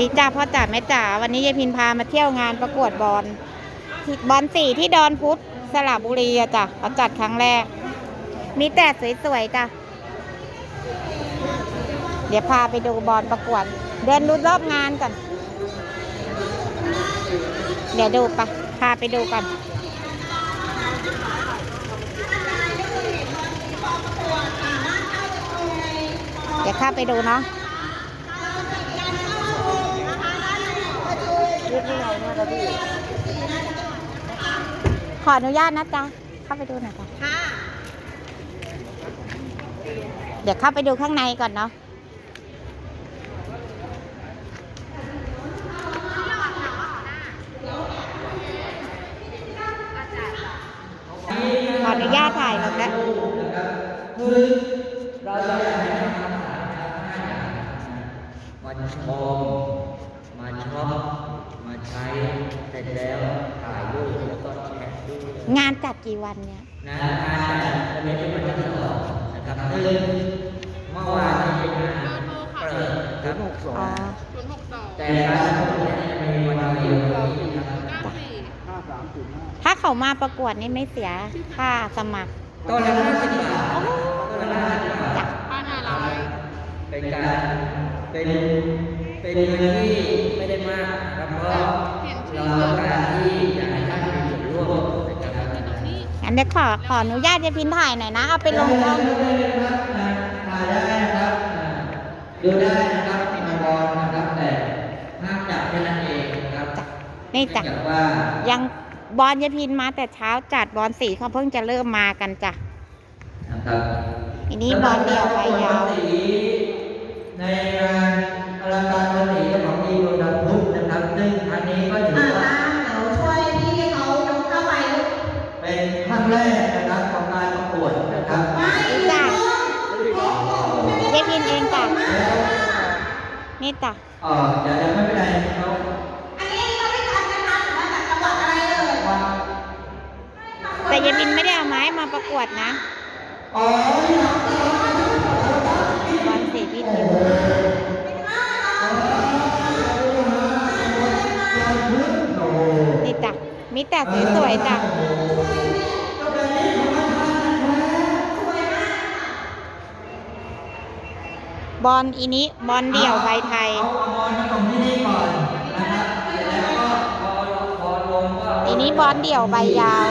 ดีจ้าพ่อจ๋าแม่จ๋าวันนี้ยายพินพามาเที่ยวงานประกวดบอลบอลสี่ที่ดอนพุธสระบุรีอะจ้ะเขาจัดครั้งแรก มีแต่สวยๆจ้ะเดี๋ยวพาไปดูบอลประกวด เดินดูรอบงานก่อน เดี๋ยวดูปะพาไปดูก่อนเดี๋ยวข้าไปดูเนาะ ขออนุญาตนะจ๊ะ เข้าไปดูหน่อยจ้ะเดี๋ยวเข้าไปดูข้างในก่อนเนาะขออนุญาตถ่ายก่อนนะมาชมมาช็อป มาใช้เสร็จแล้วถ่ายรูปแล้วก็แชร์ด้วยงานจัดกี่วันเนี่ยนะการจัดจะเป็นวันที่สองนะครับซึ่งเมื่อวานนี้เป็นงานเปิดครับอ๋อแต่การประกวดเนี่ยจะมีวันเดียววันนี้นะครับถ้าเขามาประกวดนี่ไม่เสียค่าสมัครต้นละห้าสิบบาทต้นละห้าสิบบาทจ้ะเป็นการเป็น เป็นเงินที่ไม่ได้มากแล้วก็เราต้องการที่อยากให้ท่านมีส่วนร่วมในการทำงานงั้นเดี๋ยวขอขออนุญาตยายพินถ่ายหน่อยนะ เอาไปลงช่องถ่ายได้นะครับดูได้นะครับมีมาบอลนะครับแต่ห้ามจับแค่นั้นเองนะครับนี่จ้ะเนื่องจากว่ายังบอลยายพินมาแต่เช้าจัดบอลสีเขาเพิ่งจะเริ่มมากันจ้ะนะครับอันนี้บอลเดี่ยวไปยาวสีในงาน อลังการบอลสีของดีโรดัมพุทธนะครับ ซึ่งครั้งนี้ก็ถือว่าเดี๋ยวช่วยพี่เขายกเข้าไปลูกเป็นครั้งแรกนะครับของการประกวดนะครับนี่จ้ะยายพินเองจ้ะนี่จ้ะเอ่อเดี๋ยวจะไม่เป็นไรเขาอันนี้เราไม่ทันนะคะหรือว่าจากจังหวัดอะไรเอ่ยว่าแต่ยายพินไม่ได้เอาไม้มาประกวดนะ อ๋อบอ มีแต่สวยๆจ้ะบอลอีนี้บอลเดี่ยวใบไทยเอาบอลมาส่งที่นี่ก่อนนะครับเสร็จแล้วก็พอพอลงก็อีนี้บอลเดี่ยวใบยาว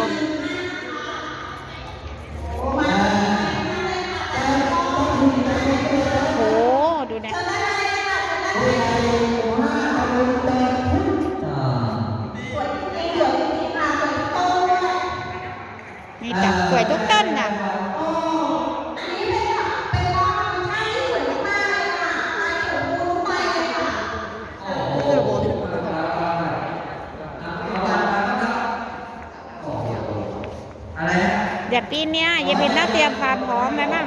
นี่จ้ะสวยทุกต้นน่ะอะไรนะเดี๋ยวปีเนี้ยยายพินน่าเตรียมความพร้อมไหมบ้าง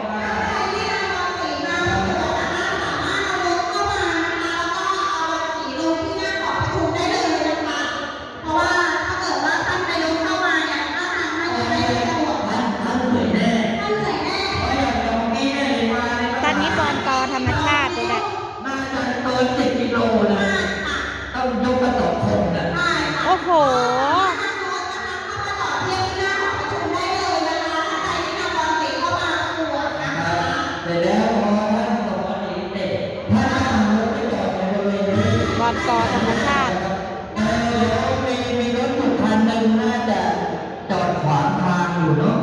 นี้บอลกอธรรมชาติเออเดี๋ยวมีมีรถอยู่คันหนึ่งน่าจะจอดขวางทางอยู่เนาะ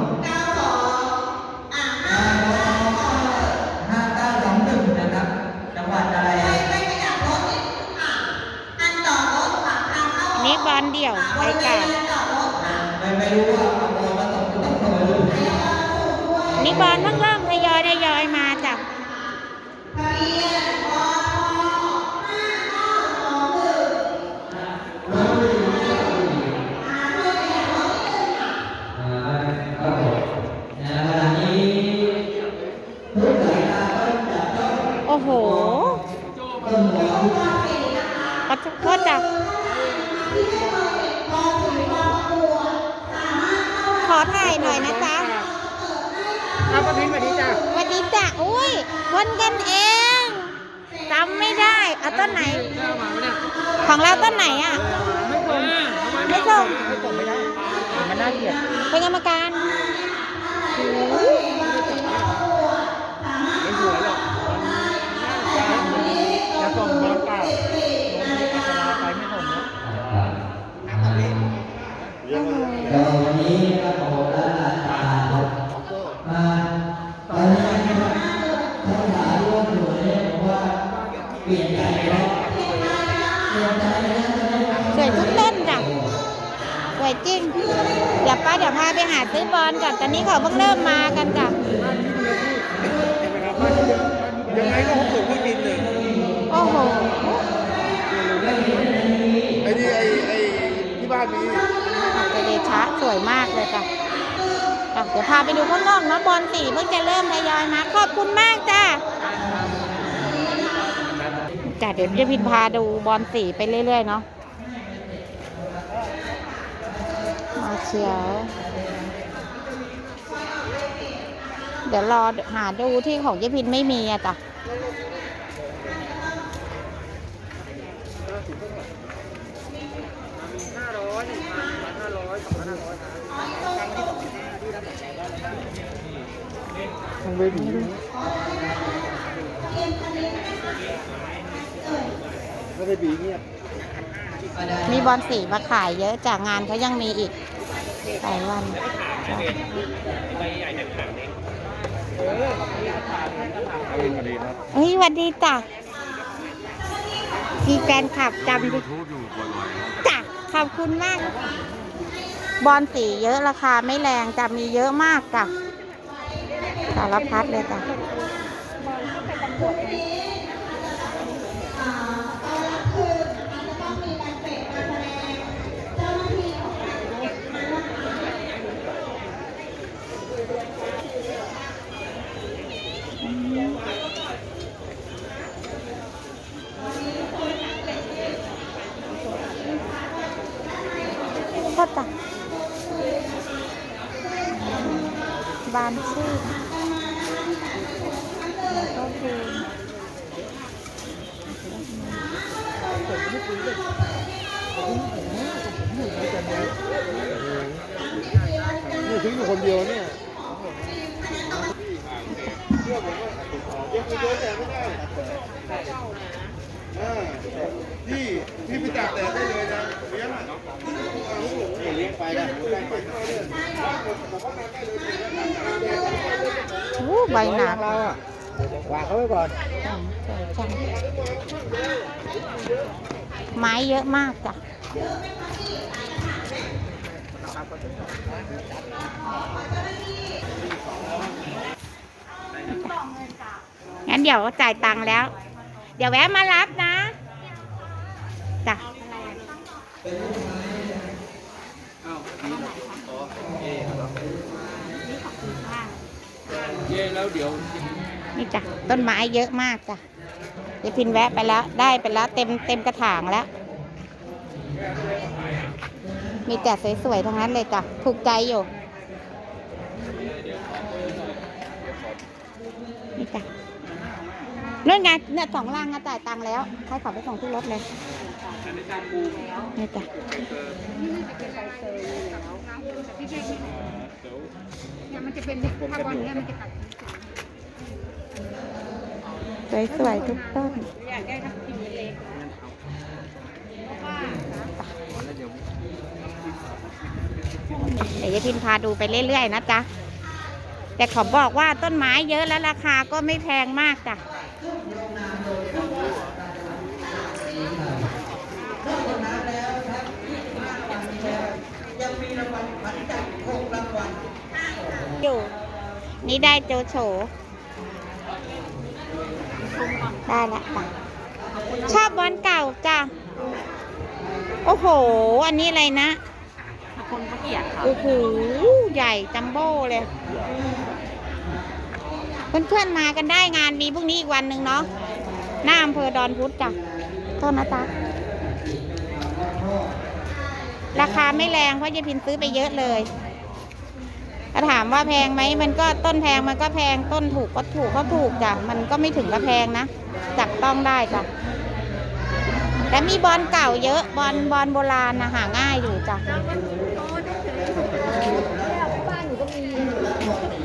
ห้าเก้าสองหนึ่งนะครับจังหวัดอะไรอันนี้บอลเดี่ยวใบเก่าไม่ไม่รู้ว่าเอาบอลมาส่งต้องส่งหรือนี่บอลเพิ่งเริ่ม หน่อยนะจ๊ะเอาป้าพินสวัสดีจ้ะสวัสดีจ้ะอุ้ยคนกันเองจำไม่ได้เอาต้นไหนได้เอามาไหมเนี่ยของเราต้นไหนอะ ไม่ส่งไม่ส่งไม่ส่งไม่ได้ มันน่าเกลียดเป็นกรรมการไม่สวยหรอกมันจะส่งบอลเปล่าโดนที่อัศราไปไม่ส่งนะก็วันนี้นะครับ เดี๋ยวป้าเดี๋ยวพาไปหาซื้อบอลก่อน ตอนนี้เขาเพิ่งเริ่มมากันจ้ะยังไงก็หกสูงไม่บินเลยโอ้โห ไอ้นี่ไอ้ไอ้ที่บ้านมีอาจจะเดชะสวยมากเลยจ้ะอะเดี๋ยวพาไปดูข้างนอกเนาะบอลสีเพิ่งจะเริ่มทยอยมาขอบคุณมากจ้ะจ้ะเดี๋ยวจะพินพาดูบอลสีไปเรื่อยๆเนาะ มา เชียว เดี๋ยวรอหาดูที่ของเยพินไม่มีอะจ้ะห้าร้อยหนึ่งพันห้าร้อยสองพันห้าร้อยทางเวทีไม่ได้บีเงียบมีบอลสีมาขายเยอะจากงานเขายังมีอีก หลายวันเฮ้ยวัสดีจ้ะมีแฟนคลับจำดิจ้ะขอบคุณมาก บอลสีเยอะราคาไม่แรงจ้ะมีเยอะมากจ้ะสารพัดเลยจ้ะก็จ้ะบานชื่อแล้วก็คือ นี่ทิ้งอยู่คนเดียวเนี่ยพี่พี่ไปตากแดดได้เลยนะเลี้ยงอะเลี้ยงไปนะเลี้ยงไปอู้ใบหนาเราอะ วางเขาไว้ก่อนจังสวยจังไม้เยอะมากจ้ะงั้นเดี๋ยวจ่ายตังค์แล้ว เดี๋ยวแวะมารับนะจ้ะเย่แล้วเดี๋ยว นี่จ้ะต้นไม้เยอะมากจ้ะเดี๋ยวพินแวะไปแล้ว ได้ไปแล้ว เต็มเต็มกระถางแล้ว มีแต่สวยๆทั้งนั้นเลยจ้ะถูกใจอยู่นี่จ้ะนู่นไงเนี่ยสองลังอะจ่ายตังค์แล้วให้ขาไปส่งที่รถเลยนี่จ้ะเนี่ยมันจะเป็นถ้าบอลเนี่ยมันจะตัด สวยๆทุกต้นอยากได้ทับทิมเล็กๆเพราะว่าเดี๋ยวยายพินพาดูไปเรื่อยๆนะจ๊ะ แต่ขอบอกว่าต้นไม้เยอะแล้วราคาก็ไม่แพงมากจ้ะอยู่นี่ได้โจโฉ ได้ละจ้ะชอบบอลเก่าจ้ะ โอ้โห อันนี้อะไรนะคนเขาเกลียดค่ะ โอ้โห ใหญ่จัมโบ้เลย เพื่อนๆมากันได้งานมีพรุ่งนี้อีกวันหนึ่งเนาะ หน้าอำเภอดอนพุธจ้ะโทษนะจ๊ะ ราคาไม่แรงเพราะยายพินซื้อไปเยอะเลยถ้าถามว่าแพงไหม มันก็ต้นแพงมันก็แพงต้นถูกก็ถูกก็ถูกจ้ะ มันก็ไม่ถึงกับแพงนะ จับต้องได้จ้ะแต่มีบอลเก่าเยอะบอลบอลโบราณนะหาง่ายอยู่จ้ะบ้านหนูก็มี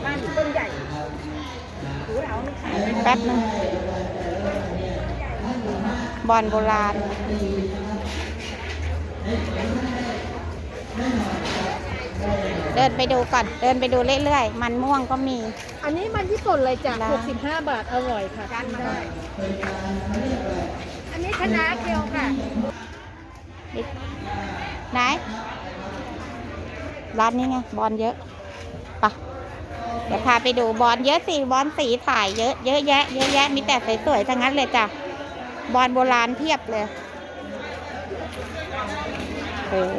บ้านหนูต้นใหญ่หนูถามว่ามันขายแป๊บนึงบอลโบราณ เดินไปดูก่อน เดินไปดูเรื่อยๆ มันม่วงก็มี อันนี้มันที่สุดเลยจ้ะนะ65 บาท อร่อยค่ะกินได้อันนี้คณะเกลียวค่ะ ไหน ร้านนี้ไง บอลเยอะไปะเดี๋ยวพาไปดูบอลเยอะสิบอลสีถ่ายเยอะเยอะแยะเยอะแยะมีแต่สวยๆทั้งนั้นเลยจ้ะบอลโบราณเพียบเลยโอ้โห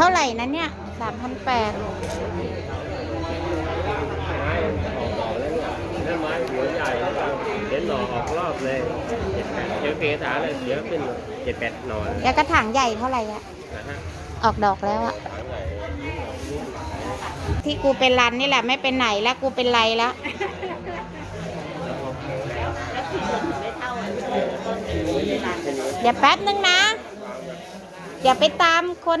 ท่าไหร่นะเนี่ยสามพันแปดนั่ไม้หัวใหญ่ เห็นหน่อออกรอบเลยเดี๋ยวเกสาเลยเดี๋ยวขึ้นเจ็ดแปดหน่อแล้วกระถางใหญ่เท่าไหร่อะนะฮะออกดอกแล้วอะที่กูเป็นรันนี่แหละไม่เป็นไหนแล้วกูเป็นไรแล้วเดี๋ยวแป๊บนึงนะเดี๋ยวไปตามคน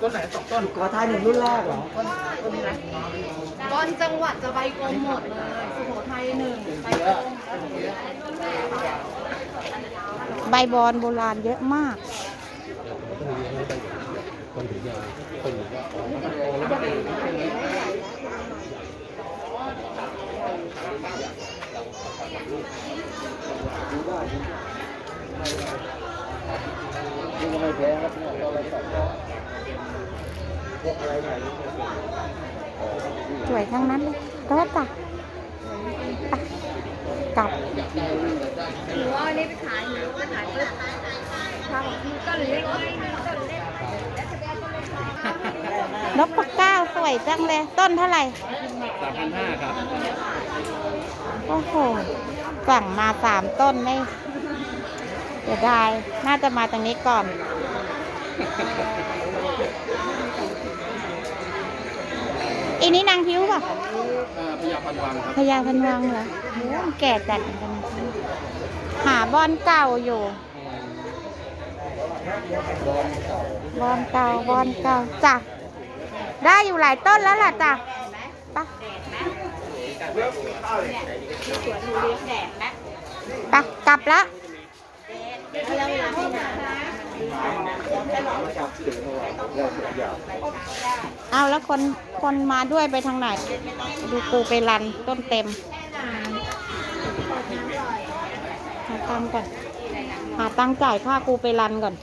ขอทายหนึ่งรุ่นแรกเหรอบอลจังหวัดจะใบกลมหมดเลย สุโขทัยหนึ่งใบกลมใบบอลโบราณเยอะมากสวยทั้งนั้นเล ยก็ตักกลับหนูเอาอันนี้ไปขายหนูก็ขายปุ๊บทางของพี่ก็เล็กไม่มีก็เล็กนกปะเก้าสวยจังเลย ต้นเท่าไหร่สามพันห้าครับ โอ้โห สั่งมาสามต้นไม่ เดี๋ยวได้น่าจะมาตรงนี้ก่อน อีนี้นางพิ้วป่ะพยาพันวังครับพญาพันวังเหรอโอ้มันแก่จัดเหมือนกันนะหาบอลเก่าอยู่ บอลเก่าบอลเก่าจ้ะ ได้อยู่หลายต้นแล้วล่ะจ้ะไปะไปะกลับละ เอาแล้วคนคนมาด้วยไปทางไหน ดูปูไปรันต้นเต็ม หาตังก่อน หาตังจ่ายค่ากูไปรันก่อน